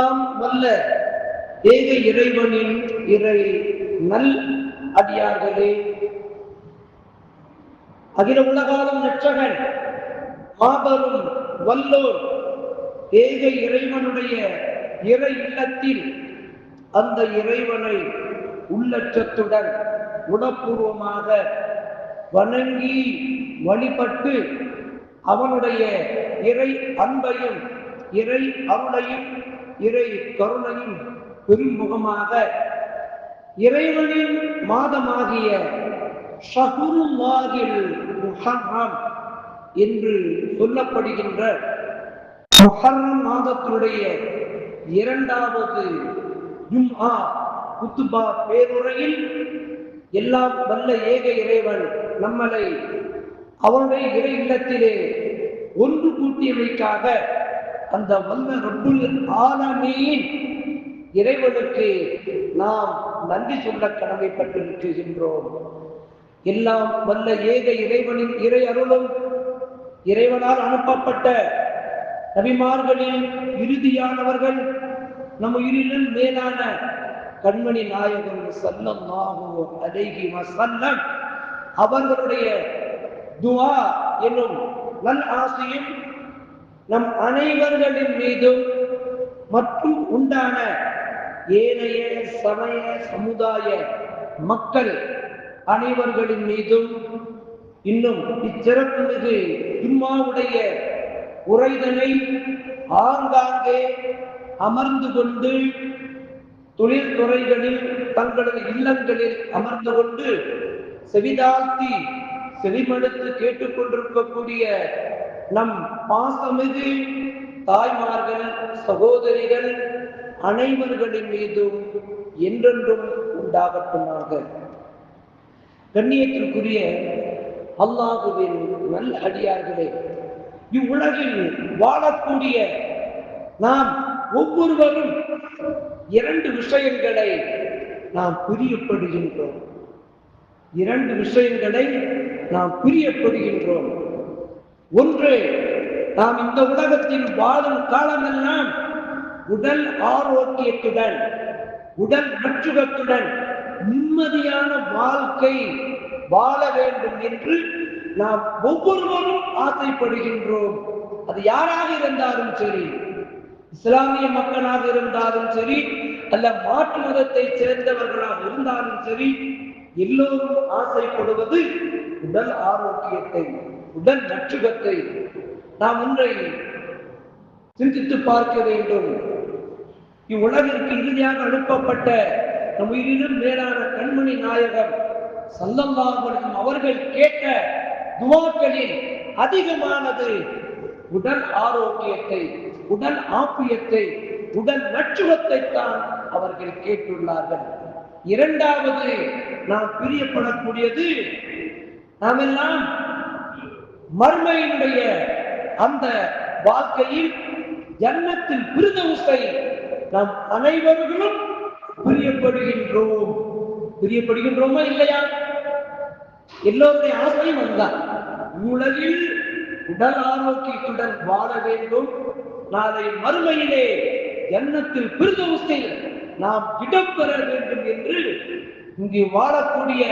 எல்லாம் வல்ல ஏக இறைவனின் இறை நல் அடியார்களே. அகில உலகாலம் நற்றகன் மாபெரும் வல்லோர் ஏக இறைவனுடைய இறை இல்லத்தில் அந்த இறைவனை உள்ளச்சத்துடன் உணப்பூர்வமாக வணங்கி வழிபட்டு அவனுடைய இறை அன்பையும் இறை அருளையும் இறை கருணையின் பெருமுகமாக இறைவனின் மாதமாகிய ஷஹுருல்லாஹில் முஹர்ரம் என்று சொல்லப்படுகின்ற முஹர்ரம் மாதத்தினுடைய இரண்டாவது ஜும்ஆ குத்துபா பேருரையில் எல்லாம் வல்ல ஏக இறைவன் நம்மளை அவனுடைய இறை இல்லத்திலே ஒன்று கூட்டியமைக்காக அந்த வல்ல ரப்புல் ஆலமீன் இறைவனுக்கு நாம் நன்றி சொல்ல கடமைப்பட்டிருக்கின்றோம். எல்லாம் வல்ல ஏக இறைவனின் இறை அருளும் இறைவனால் அனுப்பப்பட்ட நபிமார்களின் இறுதியானவர்கள் நம் உயிரிலும் மேலான கண்மணி நாயகம் ஸல்லல்லாஹு அழகி வசல்லம் அவர்களுடைய துவா என்னும் நல் ஆசையும் நம் அனைவர்களின் மீதும் மற்றும் உண்டான ஏனைய சமய சமுதாய மக்கள் அனைவர்களின் மீதும் இன்னும் இச்சிறப்பு மிகு இம்மாவுடைய உரைதனை ஆங்காங்கே அமர்ந்து கொண்டு தொழில்துறைகளில் தங்களது இல்லங்களில் அமர்ந்து கொண்டு செவிதாழ்த்தி செவிமடுத்து கேட்டுக்கொண்டிருக்கக்கூடிய நம் பாசமிகு தாய்மார்கள் சகோதரிகள் அனைவர்களின் மீதும் என்றென்றும் உண்டாகட்டுமாக. கண்ணியத்திற்குரிய அல்லாஹுவின் நல் அடியார்களே இவ்வுலகில் வாழக்கூடிய நாம் ஒவ்வொருவரும் இரண்டு விஷயங்களை நாம் பிரியப்படுகின்றோம். இரண்டு விஷயங்களை நாம் பிரியப்படுகின்றோம். ஒன்று நாம் இந்த உலகத்தில் வாழும் காலமெல்லாம் உடல் ஆரோக்கியத்துடன் உடல் நற்றுகத்துடன் நிம்மதியான வாழ்க்கை வாழ வேண்டும் என்று நாம் ஒவ்வொருவரும் ஆசைப்படுகின்றோம். அது யாராக இருந்தாலும் சரி இஸ்லாமிய மக்களாக இருந்தாலும் சரி அல்ல மாற்று மதத்தை சேர்ந்தவர்களாக இருந்தாலும் சரி எல்லோரும் ஆசைப்படுவது உடல் ஆரோக்கியத்தை உடல் நற்றுகத்தை நாம் ஒன்றை சிந்தித்து பார்க்க வேண்டும். இவ்வுலகிற்கு இறுதியாக அனுப்பப்பட்ட நம் உயிரிலும் மேலான கண்மணி நாயகம் சல்லல்லாஹும் அவர்கள் கேட்ட துவாக்களில் அதிகமானது உடல் ஆரோக்கியத்தை உடல் ஆப்பியத்தை உடல் நச்சுவத்தை தான் அவர்கள் கேட்டுள்ளார்கள். இரண்டாவது நாம் பிரியப்படக்கூடியது நாம் எல்லாம் மர்மையினுடைய அந்த வாழ்க்கையில் ஜன்னத்தில் பிரிதவுசை நாம் அனைவர்களும் பிரியப்படுகின்றோம். பிரியப்படுகின்றோமா இல்லையா? எல்லோருடைய ஆசையும் அதுதான். உலகில் உடல் ஆரோக்கியத்துடன் வாழ வேண்டும். நாளை மறுமையிலே எண்ணத்தில் பிரிதவுசை நாம் இடம் பெற வேண்டும் என்று இங்கு வாழக்கூடிய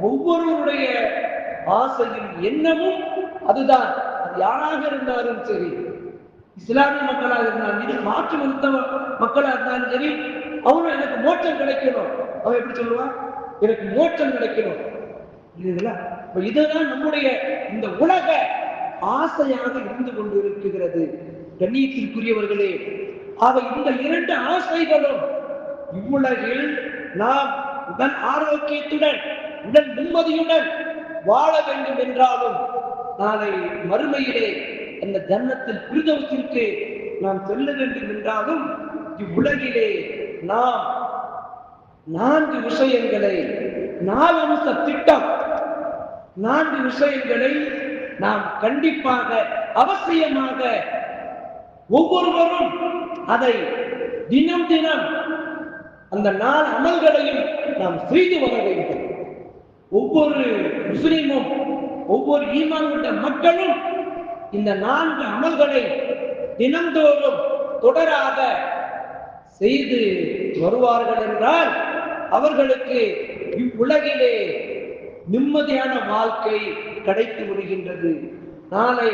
ஒவ்வொருவருடைய ஆசையும் எண்ணமும் அதுதான். அது யாராக இருந்தாலும் சரி இஸ்லாமிய மக்களாக இருந்தாலும் சரி மாற்று மருத்துவ மக்களாக இருந்தாலும் சரி அவனும் எனக்கு மோட்சம் கிடைக்கணும். அவன் எப்படி சொல்லுவான்? எனக்கு மோட்சம் கிடைக்கணும். இல்லைங்களா? இப்ப இதுதான் நம்முடைய இந்த உலக ஆசையாக இருந்து கொண்டு இருக்கிறது கண்ணியத்திற்குரியவர்களே ஆக இந்த இரண்டு ஆசைகளும் இவ்வுலகில் நாம் உடல் ஆரோக்கியத்துடன் உடல் நிம்மதியுடன் வாழ வேண்டும் என்றாலும் நாளை மறுமையிலே அந்த ஜன்னத்தில் பிரிதவத்திற்கு நாம் செல்ல வேண்டும் என்றாலும் இவ்வுலகிலே நாம் நான்கு விஷயங்களை நாலு அம்ச திட்டம் நான்கு விஷயங்களை நாம் கண்டிப்பாக அவசியமாக ஒவ்வொருவரும் அதை தினம் தினம் அந்த நாலு அமல்களையும் நாம் செய்து வர வேண்டும். ஒவ்வொரு முஸ்லீமும் ஒவ்வொரு ஈமான் கொண்ட மக்களும் இந்த நான்கு அமல்களை தினந்தோறும் தொடராக செய்து வருவார்கள் என்றால் அவர்களுக்கு இவ்வுலகிலே நிம்மதியான வாழ்க்கை கிடைத்து விடுகின்றது. நாளை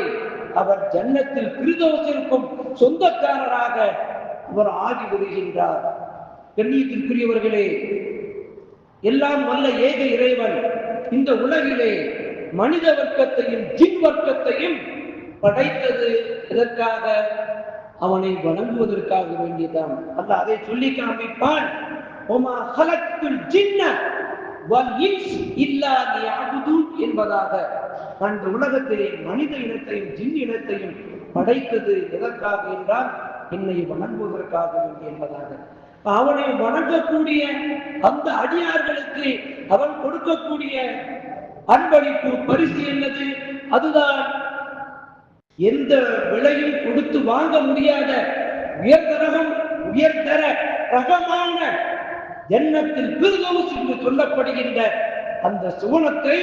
அவர் ஜன்னத்தில் பிரிதோசிற்கும் சொந்தக்காரராக அவர் ஆகி விடுகின்றார் கண்ணியத்திற்குரியவர்களே எல்லாம் வல்ல ஏக இறைவன். இந்த உலகிலே மனித வர்க்கத்தையும் ஜின் வர்க்கத்தையும் படைத்தது எதற்காக? அவனை வணங்குவதற்காக வேண்டியதான் அல்ல அதை சொல்லி காமிப்பான். ஜின்ன என்பதாக. அந்த உலகத்திலே மனித இனத்தையும் ஜின் இனத்தையும் படைத்தது எதற்காக என்றால் என்னை வணங்குவதற்காக என்பதாக. அவனை வணங்கக்கூடிய அந்த அடியார்களுக்கு அவன் கொடுக்கக்கூடிய அன்பளிப்பு பரிசு என்னது? அதுதான் எந்த விலையும் கொடுத்து வாங்க முடியாத உயர்தரகம் உயர்தர ரகமான எண்ணத்தில் பிரிதோஸ் என்று சொல்லப்படுகின்ற அந்த சுவனத்தை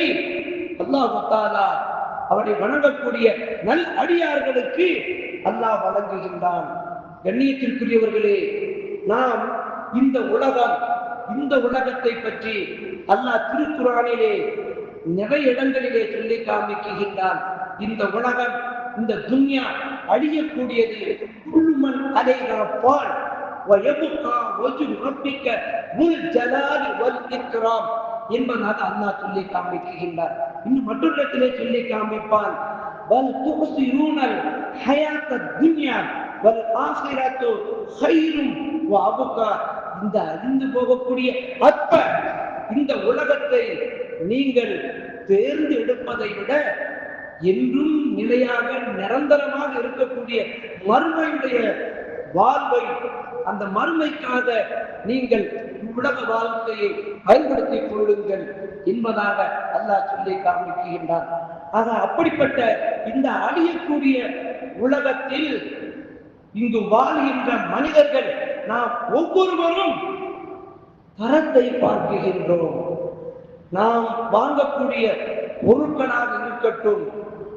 அல்லாஹாலா அவனை வணங்கக்கூடிய நல் அடியார்களுக்கு அல்லாஹ் வழங்குகின்றான். கண்ணியத்திற்குரியவர்களே நாம் இந்த உலகம் இந்த உலகத்தை பற்றி அல்லாஹ் திருக்குறானிலே நிறைய இடங்களிலே சொல்லி காமிக்கின்றான். இந்த உலகம் இந்த துன்யா அழியக்கூடியது. குழுமன் அதை நாம் பால் என்பதாக அல்லாஹ் சொல்லி காமிக்குகின்றார் இன்னும் மற்றொரு சொல்லி காமிப்பான். வல் துக்சிரூனல் ஹயாத்த இந்த அறிந்து போகக்கூடிய அற்ப இந்த உலகத்தை நீங்கள் தேர்ந்து எடுப்பதை விட என்றும் நிலையாக நிரந்தரமாக இருக்கக்கூடிய மறுமையுடைய வாழ்வை அந்த மறுமைக்காக நீங்கள் உலக வாழ்க்கையை பயன்படுத்திக் கொள்ளுங்கள் என்பதாக அல்லாஹ் சொல்லி காண்பிக்கின்றான். ஆக அப்படிப்பட்ட இந்த அழியக்கூடிய உலகத்தில் இங்கு வாழ்கின்ற மனிதர்கள் நாம் ஒவ்வொருவரும் தரத்தை பார்க்குகின்றோம். நாம் வாங்கக்கூடிய பொருட்களாக இருக்கட்டும்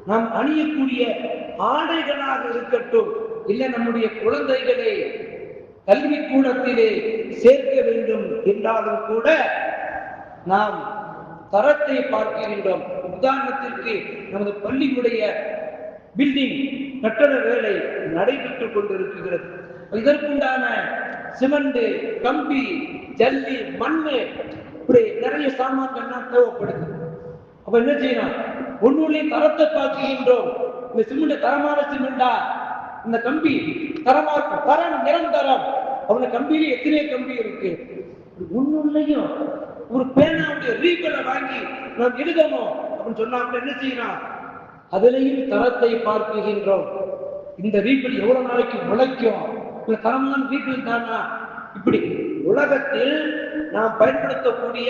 நாம் அணியக்கூடிய ஆடைகளாக இருக்கட்டும் இல்லை நம்முடைய குழந்தைகளை கல்வி கூடத்திலே சேர்க்க வேண்டும் என்றாலும் கூட நாம் தரத்தை பார்க்கின்றோம் உதாரணத்திற்கு நமது பள்ளியுடைய பில்டிங் கட்டண வேலை நடைபெற்றுக் கொண்டிருக்கிறது. இதற்குண்டான சிமெண்ட் கம்பி ஜல்லி மண்ணு இப்படி நிறைய சாமான்கள்லாம் தேவைப்படுது அப்ப என்ன செய்யணும் ஒன்னுடைய தரத்தை பார்க்கின்றோம் இந்த சிமெண்ட் தரமான சிமெண்டா? இந்த கம்பி தரமா இருக்கும். தரம் நிரந்தரம். அவங்க கம்பியில எத்தனை கம்பி இருக்கு. ஒன்னுலையும் ஒரு பேனாவுடைய ரீபலை வாங்கி நாம் எழுதணும். அப்படின்னு சொன்னா என்ன செய்யணும் அதிலையும் தரத்தை பார்க்குகின்றோம். இந்த வீட்டில் எவ்வளவு நாளைக்கு உழைக்கும் இந்த தரம் தான் வீட்டில் தானா இப்படி உலகத்தில் நாம் பயன்படுத்தக்கூடிய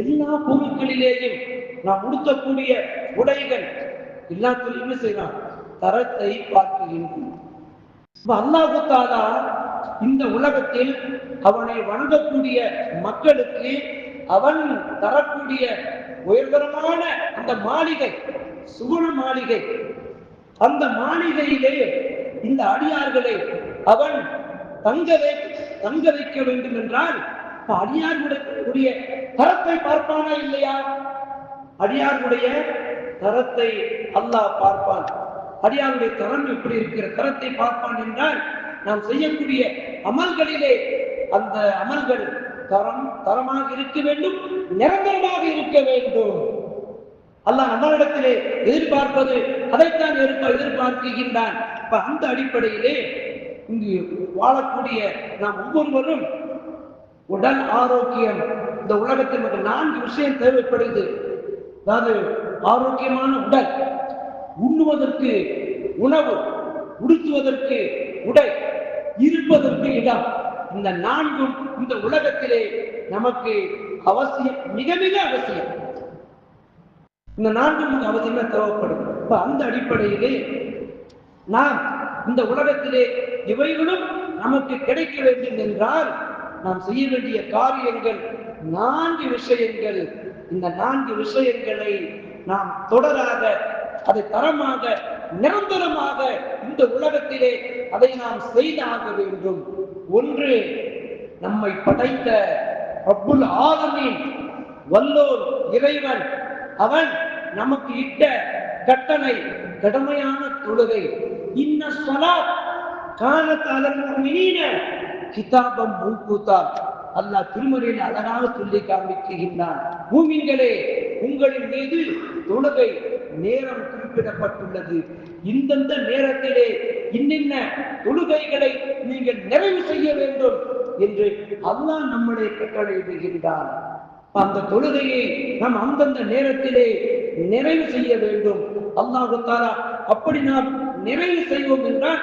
எல்லா பொருட்களிலேயும் நாம் உடுத்தக்கூடிய உடைகள் எல்லாத்திலும் செய்யலாம். தரத்தை பார்க்குகின்றோம். அல்லாஹுத்தாதா இந்த உலகத்தில் அவனை வணங்கக்கூடிய மக்களுக்கு அவன் தரக்கூடிய உயர்தரமான அந்த மாளிகை சுகுண மாளிகை. அந்த மாளிகையிலே இந்த அடியார்களை அவன் தங்க தங்க வைக்க வேண்டும் என்றால் அடியார்களுடைய தரத்தை பார்ப்பானா இல்லையா? அடியார்களுடைய தரத்தை அல்லாஹ் பார்ப்பான். அடியாருடைய தரம் எப்படி இருக்கிற தரத்தை பார்ப்பான் என்றால் நாம் செய்யக்கூடிய அமல்களிலே அந்த அமல்கள் தரம் தரமாக இருக்க வேண்டும் நிரந்தரமாக இருக்க வேண்டும். அல்லாஹ் நம்மளிடத்திலே எதிர்பார்ப்பது அதைத்தான் எதிர்ப்ப எதிர்பார்க்கின்றான். இப்ப அந்த அடிப்படையிலே இங்கு வாழக்கூடிய நாம் ஒவ்வொருவரும் உடல் ஆரோக்கியம் இந்த உலகத்தில் நமக்கு நான்கு விஷயம் தேவைப்படுது. அதாவது ஆரோக்கியமான உடல் உண்ணுவதற்கு உணவு உடுத்துவதற்கு உடை இருப்பதற்கு இடம். இந்த நான்கும் இந்த உலகத்திலே நமக்கு அவசியம் மிக மிக அவசியம். இந்த நான்கு நமக்கு அவசியமா தேவைப்படும் இப்ப அந்த அடிப்படையிலே நாம் இந்த உலகத்திலே இவைகளும் நமக்கு கிடைக்க வேண்டும் என்றால் நாம் செய்ய வேண்டிய காரியங்கள் நான்கு விஷயங்கள். இந்த நான்கு விஷயங்களை நாம் தொடராக அதை தரமாக நிரந்தரமாக இந்த உலகத்திலே அதை நாம் செய்தாக வேண்டும். ஒன்று நம்மை படைத்த அப்புல் ஆதமின் வல்லோர் இறைவன். அவன் நமக்கு இட்ட கட்டளை கடமையான தொழுகை. இன்ன ஸலாத் காலத்தால கிதாபம் மௌகூதா அல்லாஹ் திருமறையில் அழகாக சொல்லி காண்பிக்கின்றான். மூமின்களே உங்களின் மீது தொழுகை நேரம் குறிப்பிடப்பட்டுள்ளது. இந்தந்த நேரத்திலே இன்னென்ன தொழுகைகளை நீங்கள் நிறைவு செய்ய வேண்டும் என்று அல்லாஹ் நம்முடைய கட்டளையிடுகின்றான். அந்த தொழுகையை நாம் அந்தந்த நேரத்திலே நிறைவு செய்ய வேண்டும். அல்லாஹு தாலா அப்படி நாம் நிறைவு செய்வோம் என்றால்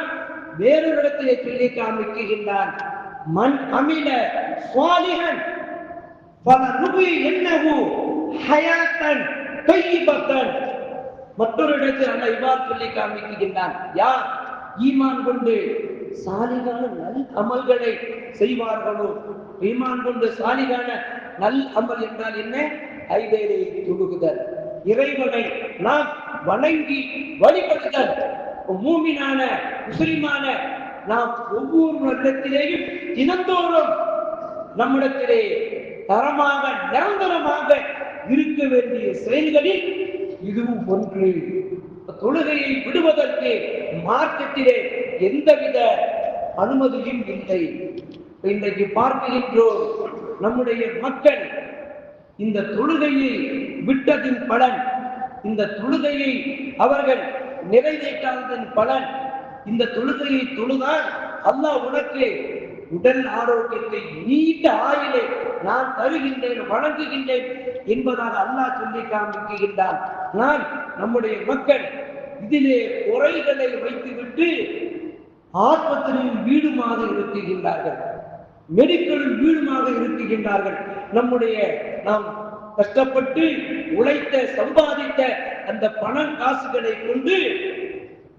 வேறொரு இடத்திலே சொல்லி காண்பிக்கின்றான். மண் அமில சுவாலிகன் பல ருபி என்னவோ ஹயாத்தன் தொய்யிபத்தன் மற்றொரு இடத்தில் அல்ல இவ்வாறு சொல்லி காண்பிக்கின்றான். யார் ஈமான் கொண்டு சாலிகான நல் அமல்களை செய்வார்களோ? ஈமான் கொண்டு சாலிகான நல் அமல் என்றால் என்ன? ஐவேரை தொழுகுதல். இறைவனை நாம் வணங்கி வழிபடுதல். மூமினான முஸ்லிமான நாம் ஒவ்வொரு வருடத்திலேயும் தினந்தோறும் நம்மிடத்திலே தரமாக நிரந்தரமாக இருக்க வேண்டிய செயல்களில் இதுவும் ஒன்று. தொழுகையை விடுவதற்கு மார்க்கத்திலே எந்தவித அனுமதியும் இல்லை. இன்றைக்கு பார்க்கின்றோம் நம்முடைய மக்கள் இந்த தொழுகையை விட்டதின் பலன் இந்த தொழுகையை அவர்கள் நிறைவேற்றாததன் பலன் இந்த தொழுகையை தொழுதால் அல்லாஹ் உனக்கு உடல் ஆரோக்கியத்தை நீண்ட ஆயிலை நான் தருகின்றேன் வழங்குகின்றேன் என்பதாக அல்லாஹ் சொல்லி காமிக்கின்றான் நான் நம்முடைய மக்கள் இதிலே குறைகளை வைத்துவிட்டு ஆஸ்பத்திரியில் வீடுமாக இருக்குகின்றார்கள் மெடிக்கலும் வீடுமாக இருக்குகின்றார்கள் நம்முடைய நாம் கஷ்டப்பட்டு உழைத்த சம்பாதித்த அந்த பணம் காசுகளை கொண்டு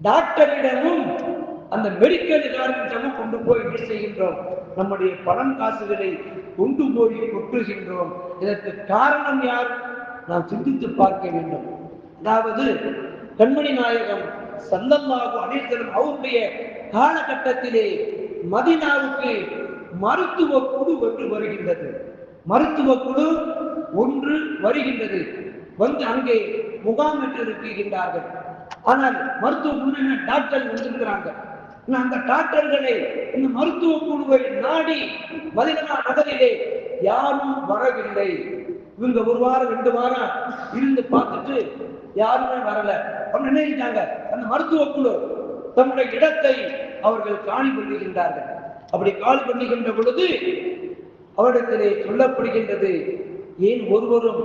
டாக்டரிடமும் அந்த மெடிக்கல் காரனிடமும் கொண்டு போய் என்ன செய்கின்றோம்? நம்முடைய பணம் காசுகளை கொண்டு போய் கொட்டுகின்றோம். இதற்கு காரணம் யார்? நாம் சிந்தித்து பார்க்க வேண்டும். அதாவது கண்மணி நாயகம் சந்தமாகும் அனைத்தரும் அவருடைய காலகட்டத்திலே மதினாவுக்கு மருத்துவ குழு ஒன்று வருகின்றது. மருத்துவ குழு ஒன்று வருகின்றது. வந்து அங்கே முகாமிட்டு இருக்கின்றார்கள். ஆனால் மருத்துவ குழு டாக்டர் வந்திருக்கிறாங்க. அந்த டாக்டர்களை இந்த மருத்துவ குழுவை நாடி மதினா நகரிலே யாரும் வரவில்லை. இவங்க ஒரு வாரம் ரெண்டு வாரம் இருந்து பார்த்துட்டு யாருமே வரல. அவங்க நினைக்கிறாங்க? அந்த மருத்துவ குழு தம்முடைய இடத்தை அவர்கள் காணி பண்ணுகின்றார்கள் அப்படி காலி பண்ணுகின்ற பொழுது அவரிடத்திலே சொல்லப்படுகின்றது ஏன் ஒருவரும்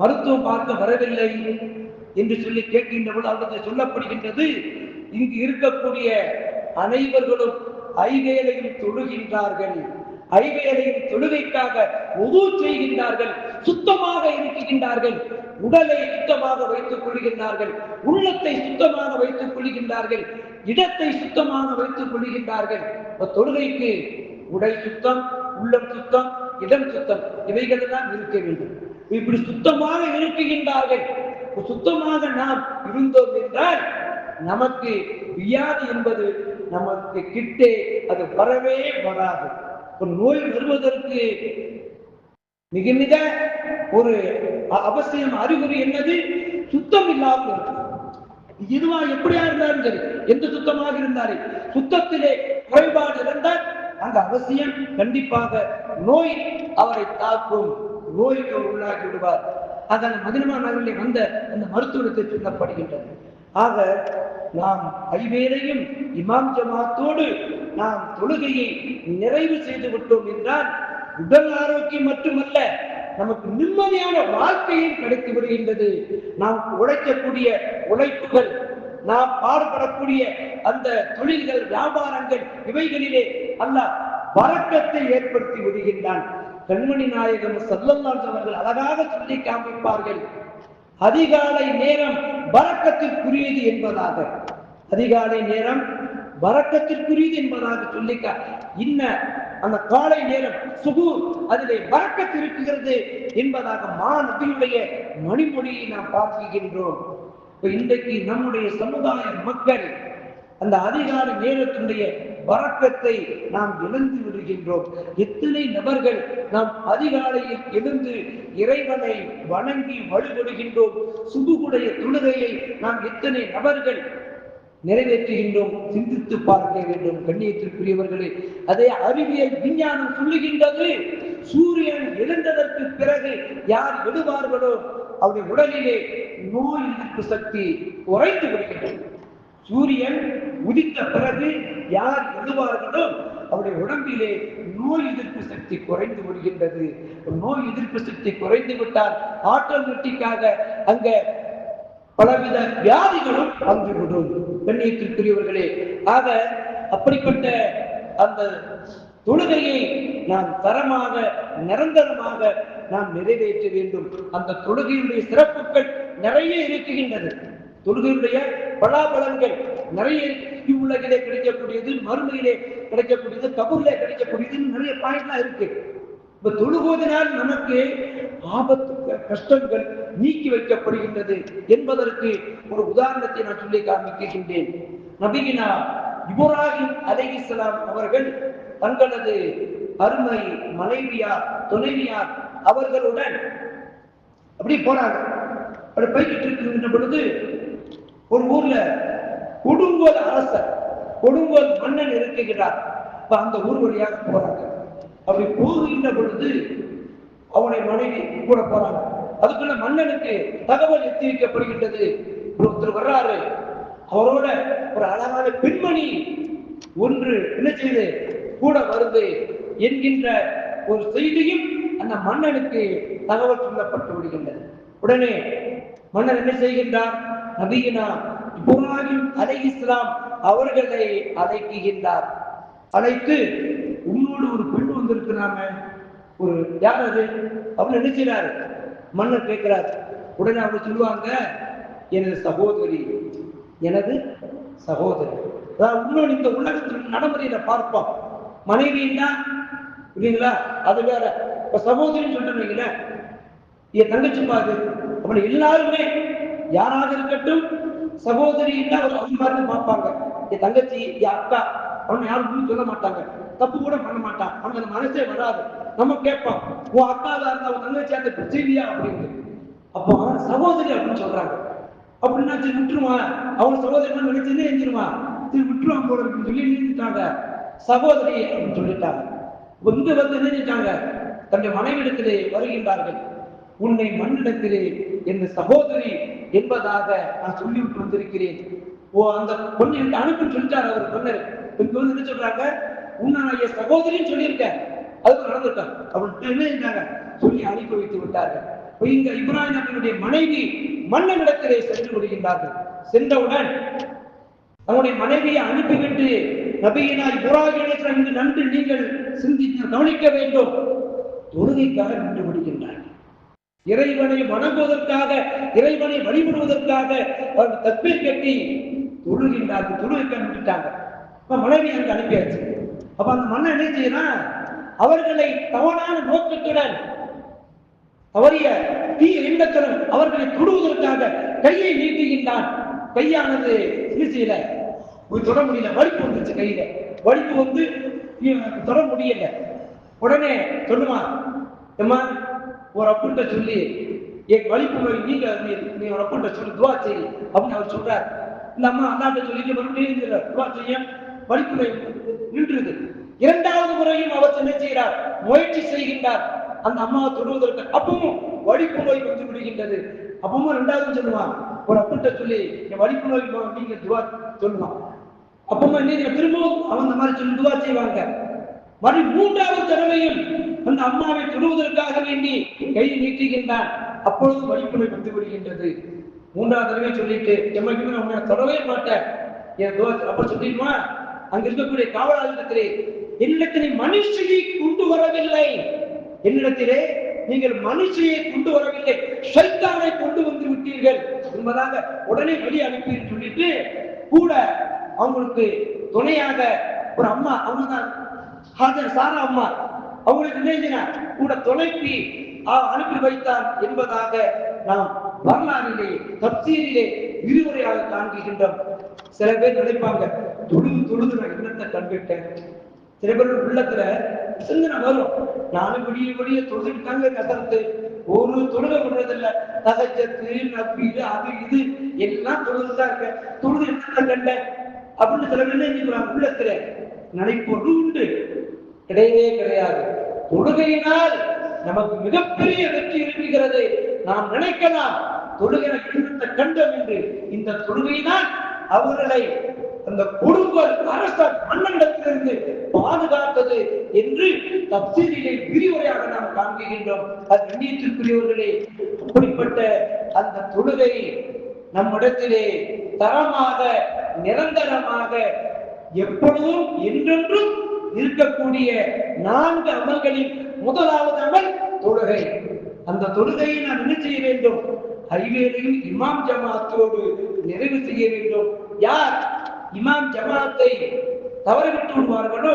மருத்துவம் பார்க்க வரவில்லை என்று சொல்லி கேட்கின்ற பொழுது அவர்களுக்கு சொல்லப்படுகின்றது இங்கு இருக்கக்கூடிய அனைவர்களும் ஐவேளையில் தொழுகின்றார்கள். ஐவேளையில் தொழுகைக்காக உது செய்கின்றார்கள் சுத்தமாக இருக்கின்றார்கள் உடலை சுத்தமாக வைத்துக் கொள்கின்றார்கள் உள்ளத்தை சுத்தமாக வைத்துக் கொள்கின்றார்கள் இடத்தை சுத்தமாக வைத்துக் கொள்கின்றார்கள். தொழுகைக்கு உடை சுத்தம் உள்ளம் சுத்தம் இடம் சுத்தம். இவைகள் இருக்க வேண்டும். இப்படி சுத்தமாக இருக்குகின்றார்கள் சுத்தமாக நாம் இருந்தோம் என்றால் நமக்கு வியாதி என்பது நமக்கு கிட்டே அது வரவே வராது. ஒரு நோய் வருவதற்கு மிக மிக ஒரு அவசியம் அறிகுறி என்னது? சுத்தம் இல்லாமல் இருக்கு இதுவா எப்படியா இருந்தாலும் சரி எந்த சுத்தமாக இருந்தாலும் சுத்தத்திலே குறைபாடு இருந்தால் அந்த அவசியம் கண்டிப்பாக நோய் அவரை தாக்கும் நோய்க்கு உள்ளாகி விடுவார். அதன் மதினமா நகரில் வந்த அந்த மருத்துவத்தை சொல்லப்படுகின்றது. ஆக நாம் ஐவேரையும் இமாம் ஜமாத்தோடு நாம் தொழுகையை நிறைவு செய்து விட்டோம் என்றால் உடல் ஆரோக்கியம் மட்டுமல்ல நமக்கு நிம்மதியான வாழ்க்கையும் கிடைத்து விடுகின்றது. நாம் உழைக்கக்கூடிய உழைப்புகள் நாம் பாடுபடக்கூடிய அந்த தொழில்கள் வியாபாரங்கள் இவைகளிலே அல்ல வரக்கத்தை ஏற்படுத்தி விடுகின்றான். கண்மணி நாயகம் சல்லல்லாஹு அவர்கள் அழகாக சொல்லி காண்பிப்பார்கள் அதிகாலை நேரம் வரக்கத்திற்குரியது என்பதாக. அதிகாலை நேரம் வரக்கத்திற்குரியது என்பதாக சொல்லிக்க இன்ன அந்த காலை நேரம் சுகு அதிலே வரக்கத்து இருக்கிறது என்பதாக மாநபியுடைய மணிமொழியை நாம் பார்க்கின்றோம். இன்றைக்கு நம்முடைய சமுதாய மக்கள் அந்த அதிகாலை நேரத்தினுடைய வரக்கத்தை நாம் இழந்து விடுகின்றோம். எத்தனை நபர்கள் நாம் அதிகாலையில் எழுந்து இறைவனை வணங்கி வழிபடுகின்றோம். சுபுகுடைய தொழுகையை நாம் எத்தனை நபர்கள் நிறைவேற்றுகின்றோம் சிந்தித்து பார்க்க வேண்டும். கண்ணியத்திற்குரியவர்களே அதே அறிவியல் விஞ்ஞானம் சொல்லுகின்றது சூரியன் எழுந்ததற்கு பிறகு யார் விடுவார்களோ அவருடைய உடலிலே நோய் எதிர்ப்பு சக்தி குறைந்து விடுகின்றது. சூரியன் உதித்த பிறகு யார் எதுவார்களோ அவருடைய உடம்பிலே நோய் எதிர்ப்பு சக்தி குறைந்து விடுகின்றது. நோய் எதிர்ப்பு சக்தி குறைந்து விட்டால் ஆட்டோமேட்டிக்காக அங்க பலவித வியாதிகளும் வந்துவிடும் பெண்ணியத்திற்குரியவர்களே ஆக அப்படிப்பட்ட அந்த தொழுகையை நாம் தரமாக நிரந்தரமாக நாம் நிறைவேற்ற வேண்டும். அந்த தொழுகையுடைய சிறப்புகள் நிறைய இருக்குகின்றது தொழுகையுடைய பலாபலன்கள் நிறைய இவ்வுலகிலே கிடைக்கக்கூடியது மறுமையிலே கிடைக்கக்கூடியது கபூர்ல கிடைக்கக்கூடியது நிறைய பாயிண்ட்லாம் இருக்கு. இப்ப தொழுகுவதனால் நமக்கு ஆபத்து கஷ்டங்கள் நீக்கி வைக்கப்படுகின்றது என்பதற்கு ஒரு உதாரணத்தை நான் சொல்லி காண்பிக்கின்றேன். நபிகினா இப்ராஹிம் அலைஹிஸ்ஸலாம் அவர்கள் தங்களது அருமை மனைவியார் துணைவியார் அவர்களுடன் அப்படி போறாங்க அப்படி போய்கிட்டு இருக்கின்ற பொழுது ஒரு ஊர்ல கொடுங்கோல் அரசர் கொடுங்கோல் மன்னன் இருக்குகிறார் இப்ப அந்த ஊர் வழியாக போறாங்க. அப்படி போகின்ற பொழுது அவனை மனைவி கூட போறாங்க. அதுக்குள்ள மன்னனுக்கு தகவல் எத்திரிக்கப்படுகின்றது ஒருத்தர் வர்றாரு. அவரோட ஒரு அழகான பெண்மணி ஒன்று என்ன செய்து கூட வருது என்கின்ற ஒரு செய்தியும் அந்த மன்னனுக்கு தகவல் சொல்லப்பட்டு விடுகின்றது. உடனே மன்னர் என்ன செய்கின்றார்? நபியினா இப்ராஹிம் அலை இஸ்லாம் அவர்களை அழைக்குகின்றார் அழைத்து உன்னோடு ஒரு பெண் வந்திருக்கிறாங்க. ஒரு யார் அது? அப்படின்னு என்ன மன்னர் கேட்கிறார். உடனே அவங்க சொல்லுவாங்க எனது சகோதரி எனது சகோதரி. அதாவது இன்னும் இந்த உலகத்தில் நடைமுறையில பார்ப்போம். மனைவின்னா இல்லைங்களா அது வேற. இப்ப சகோதரின்னு சொல்லிட்டு என் தங்கச்சி பாது அப்படி எல்லாருமே யாராக இருக்கட்டும் சகோதரி ஒரு அவங்க பார்ப்பாங்க. என் தங்கச்சி என் அக்கா அவன் யாரும் சொல்ல மாட்டாங்க. தப்பு கூட பண்ண மாட்டான். அவனுக்கு அந்த மனசே வராது. நம்ம கேட்போம் உன் அக்காவா இருந்தா உன் தங்கச்சி அந்த பிரச்சனையா? அப்படின்னு. அப்போ சகோதரி அப்படின்னு சொல்றாங்க. அப்படின்னா சரி விட்டுருவான் அவன் சகோதரி நினைச்சு செஞ்சிருவான் சரி விட்டுருவான் போல அப்படின்னு சொல்லி நின்றுட்டாங்க சகோதரி அப்படின்னு சொல்லிட்டாங்க. இங்க வந்து நினைச்சிட்டாங்க தன்னுடைய மனைவிடத்திலே வருகின்றார்கள். உன்னை மண்ணிடத்திலே என் சகோதரி என்பதாக நான் சொல்லிவிட்டு வந்திருக்கிறேன். ஓ அந்த பொண்ணு எனக்கு அனுப்புன்னு சொல்லிட்டார் அவர் பொண்ணு இப்ப வந்து என்ன சொல்றாங்க? உன்னை நான் என் சகோதரின்னு சொல்லியிருக்கேன் அதுக்கு நடந்திருக்கேன் அப்படின்னு என்ன செஞ்சாங்க? சொல்லி அனுப்பி வைத்து விட்டார்கள். இங்க இப்ராஹிம் நபியினுடைய மனைவி மன்னனிடத்திலே சென்று விடுகின்றார்கள். சென்றவுடன் தன்னுடைய மனைவியை அனுப்பிவிட்டு நபியினா இப்ராஹிம் என்று நன்று நீங்கள் சிந்தித்து கவனிக்க வேண்டும். தொழுகைக்காக நின்று விடுகின்றார் இறைவனை வணங்குவதற்காக இறைவனை வழிபடுவதற்காக அவர்கள் தப்பீர் கட்டி தொழுகின்றார்கள் தொழுகைக்கு அனுப்பிட்டாங்க இப்ப மனைவி அங்கு அனுப்பியாச்சு. அப்ப அந்த மன்னன் என்ன செய்யறான்? அவர்களை தவறான நோக்கத்துடன் அவரிய தீய எண்ணத்துடன் அவர்களை தொடுவதற்காக கையை நீட்டுகின்றான். கையானது சிகிச்சையில தொட முடியல. வலிப்பு வந்துச்சு கையில. வலிப்பு வந்து தொட முடியல. உடனே சொல்லுமா அம்மா ஒரு அப்புண்ட சொல்லி என் வலிப்பு நோய் நீங்க நீ ஒரு அப்புண்ட சொல்லி துவா செய் அப்படின்னு அவர் சொல்றாரு. இந்த அம்மா அண்ணாட்ட சொல்லிட்டு மறுபடியும் துவா செய்ய. வலிப்பு நின்றுது. இரண்டாவது முறையும் அவர் என்ன செய்கிறார்? முயற்சி செய்கின்றார். அந்த அம்மாவை தொடுவதற்கு அப்பவும் வழிப்பு நோய் வந்து விடுகின்றது. அப்பவும் ரெண்டாவது சொல்லுவான். ஒரு அப்புண்ட சொல்லி என் வழிப்பு நோய் நீங்க துவா சொல்லுவான். அப்பமா நீங்க திரும்பவும் அவன் அந்த மாதிரி சொல்லி துவா செய்வாங்க. மறு மூன்றாவது தடவையும் அந்த அம்மாவை தொடுவதற்காக வேண்டி கையை நீட்டுகின்றான். அப்பொழுது வலிப்புணை வந்து விடுகின்றது. மூன்றாவது தடவை சொல்லிட்டு எம்மைக்கு நான் உன்னை தொடவே மாட்டேன். என் அப்ப சொல்லிடுமா அங்க இருக்கக்கூடிய காவலாளர்களே என்னிடத்திலே மனுஷியை கொண்டு வரவில்லை. என்னிடத்திலே நீங்கள் மனுஷியை கொண்டு வரவில்லை. சைத்தானை கொண்டு வந்து விட்டீர்கள். என்பதாக உடனே வெளியே அனுப்பி சொல்லிட்டு கூட அவங்களுக்கு துணையாக ஒரு அம்மா அவங்க தான் ஹாஜர் சாரா அம்மா அவங்களுக்கு நினைஞ்சினா கூட தொலைப்பி அனுப்பி வைத்தார் என்பதாக நாம் வரலாறிலே தப்சீரிலே விரிவுரையாக காண்கின்றோம் சில பேர் நினைப்பாங்க தொழுது தொழுது நான் என்னத்தை கண்டுட்டேன் சில பேர் உள்ளத்துல சிந்தனை வரும் நானும் விடிய விடிய தொழுதுட்டாங்க கசரத்து ஒரு தொழுகை விடுறதில்ல. தகச்சத்து நப்பீடு அது இது எல்லாம் தொழுதுதான் இருக்க தொழுது என்னத்தை கண்டேன்? அப்படின்னு சில பேர் நினைக்கிறாங்க உள்ளத்துல நினைப்பொருள் உண்டு. கிடையவே கிடையாது. தொழுகையினால் நமக்கு மிகப்பெரிய வெற்றி இருக்கிறது. நாம் நினைக்கலாம் தொழுகை இருந்த கண்டம் என்று. இந்த தொழுகையினால் அவர்களை அந்த கொடுங்கோல் அரச மன்னனிடத்திலிருந்து பாதுகாத்தது என்று தப்சீரிலே விரிவுரையாக நாம் காண்கின்றோம் அது கண்ணியத்திற்குரியவர்களே அப்படிப்பட்ட அந்த தொழுகை நம்மிடத்திலே தரமாக நிரந்தரமாக எப்பொழுதும் என்றென்றும் இருக்கக்கூடிய நான்கு அமல்களில் முதலாவது அமல் தொழுகை. அந்த தொழுகையை நான் என்ன செய்ய வேண்டும்? ஐவேளையும் இமாம் ஜமாத்தோடு நிறைவு செய்ய வேண்டும். யார் இமாம் ஜமாத்தை தவறவிட்டு விடுவார்களோ?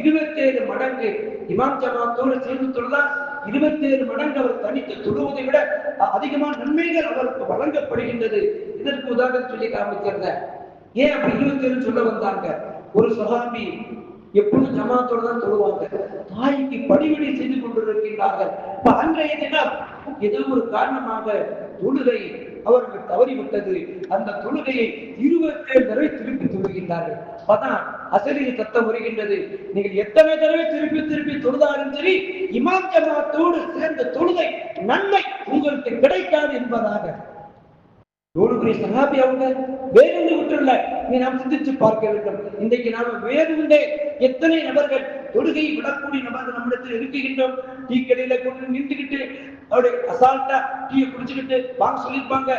இருபத்தேழு மடங்கு இமாம் ஜமாத்தோடு சேர்ந்து தொழுதால் இருபத்தேழு மடங்கு அவர் தனித்து தொழுவதை விட அதிகமான நன்மைகள் அவருக்கு வழங்கப்படுகின்றது. இதற்கு உதாரணம் சொல்லி காமிக்கிறேன் ஏன் அப்படி இருபத்தேழு சொல்ல வந்தாங்க? ஒரு சகாபி எப்பொழுது ஜமாத்தோட தான் தொழுவாங்க? தாய்க்கு பணிவிடை செய்து கொண்டிருக்கின்றார்கள். இப்ப அன்றைய தினம் ஏதோ ஒரு காரணமாக தொழுகை அவர்கள் தவறிவிட்டது. அந்த தொழுகையை இருபத்தேழு தடவை திருப்பி தொழுகின்றார்கள். அதான் அசலில் சத்தம் வருகின்றது. நீங்கள் எத்தனை தடவை திருப்பி திருப்பி தொழுதாலும் சரி இமாம் ஜமாத்தோடு சேர்ந்த தொழுகை நன்மை உங்களுக்கு கிடைக்காது என்பதாக எவ்வளவு சகாபி அவங்க வேறு விட்டுள்ள நீ நாம் சிந்திச்சு பார்க்க வேண்டும். இன்றைக்கு நாம வேறுண்டே எத்தனை நபர்கள் தொழுகையை விடக்கூடிய நபர்கள் நம்மிடத்தில் இருக்குகின்றோம் டீ கடையில கொண்டு நின்றுகிட்டு அவருடைய அசால்ட்டா டீயை குடிச்சுக்கிட்டு வாங்க சொல்லியிருப்பாங்க.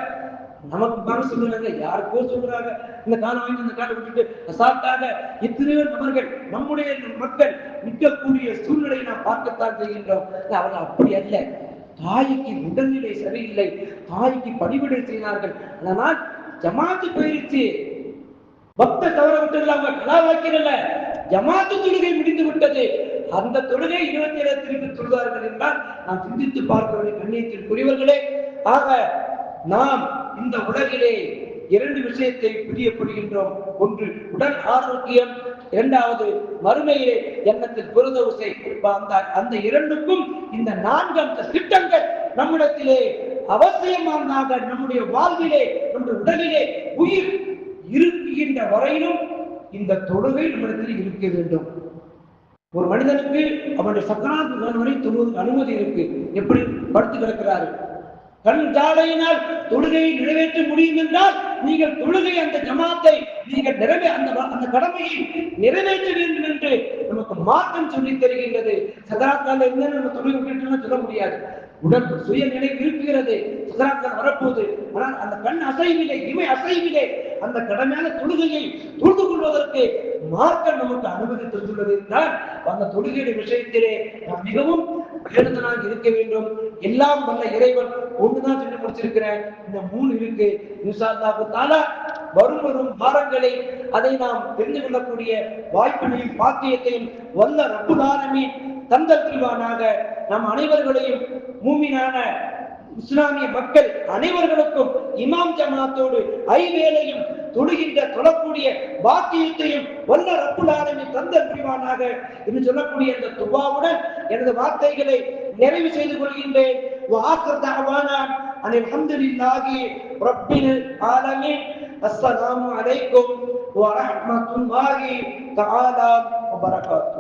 நமக்கு பாங்க சொல்லுறாங்க யாருக்கோ சொல்றாங்க இந்த காலம் வாங்கி இந்த காலம் விட்டுட்டு அசால்ட்டாக எத்தனையோ நபர்கள் நம்முடைய மக்கள் நிற்கக்கூடிய சூழ்நிலையை நாம் பார்க்கத்தான் செய்கின்றோம். அவங்க அப்படி அல்ல. தாய்க்கு உடல்நிலை சரியில்லை தாய்க்கு பணிவிடை செய்தார்கள். அதனால் ஜமாத்து போயிருச்சு. பக்த தவற அவங்க கலா வாக்கிறல்ல ஜமாத்து தொழுகை முடிந்து விட்டது. அந்த தொழுகை இருபத்தி ஏழு திருப்பி தொழுவார்கள் என்றால் நாம் சிந்தித்து பார்க்க கண்ணியத்தில் கண்ணியத்திற்குரியவர்களே ஆக நாம் இந்த உலகிலே இரண்டு விஷயத்தை பிரியப்படுகின்றோம். ஒன்று உடல் ஆரோக்கியம் இரண்டாவது மறுமையிலே எண்ணத்தில் குருதவுசை அந்த அந்த இரண்டுக்கும் இந்த நான்கு அந்த திட்டங்கள் நம்மிடத்திலே அவசியமானதாக நம்முடைய வாழ்விலே நம்முடைய உடலிலே உயிர் இருக்கின்ற வரையிலும் இந்த தொழுகை நம்மிடத்தில் இருக்க வேண்டும். ஒரு மனிதனுக்கு அவனுடைய சக்கராத்து காலம் தொழுவது அனுமதி இருக்கு. எப்படி? படுத்து கிடக்கிறாரு. கண் ஜாலையினால் தொழுகையை நிறைவேற்ற முடியும் என்றால் நீங்கள் தொழுகை அந்த ஜமாத்தை நீங்கள் நிறைவே அந்த அந்த கடமையை நிறைவேற்ற வேண்டும் என்று நமக்கு மாற்றம் சொல்லி தருகின்றது. சதராத்தால இருந்து நம்ம தொழுகை விட்டுட்டோம்னு சொல்ல முடியாது. உடல் சுய நிலை இருக்கிறது சதராத்தால் வரப்போகுது. ஆனால் அந்த கண் அசைவிலே இமை அசைவிலே அந்த கடமையான தொழுகையை தொழுது கொள்வதற்கு மார்க்கம் நமக்கு அனுமதி தந்துள்ளது. என்றால் அந்த தொழுகையுடைய விஷயத்திலே நாம் மிகவும் வேண்டுதலாக இருக்க வேண்டும். எல்லாம் வல்ல இறைவன் ஒண்ணுதான் சொல்லி முடிச்சிருக்கிறேன். இந்த மூணு இருக்கு. இன்ஷா வரும் வரும் வாரங்களை அதை நாம் தெரிந்து கொள்ளக்கூடிய வாய்ப்பினையும் பாக்கியத்தையும் வல்ல ரப்புல் ஆலமீன் தந்தல் புரிவானாக. நம் அனைவர்களையும் மூமினான இஸ்லாமிய மக்கள் அனைவர்களுக்கும் இமாம் ஜமாத்தோடு ஐவேளையும் தொழுகின்ற தொழக்கூடிய பாக்கியத்தையும் வல்ல ரப்புல் ஆலமீன் தந்தல் புரிவானாக என்று சொல்லக்கூடிய இந்த துவாவுடன் எனது வார்த்தைகளை நிறைவு செய்து கொள்கின்றேன் وآخر دعوانا أن الحمد لله رب العالمين السلام عليكم ورحمة الله تعالى وبركاته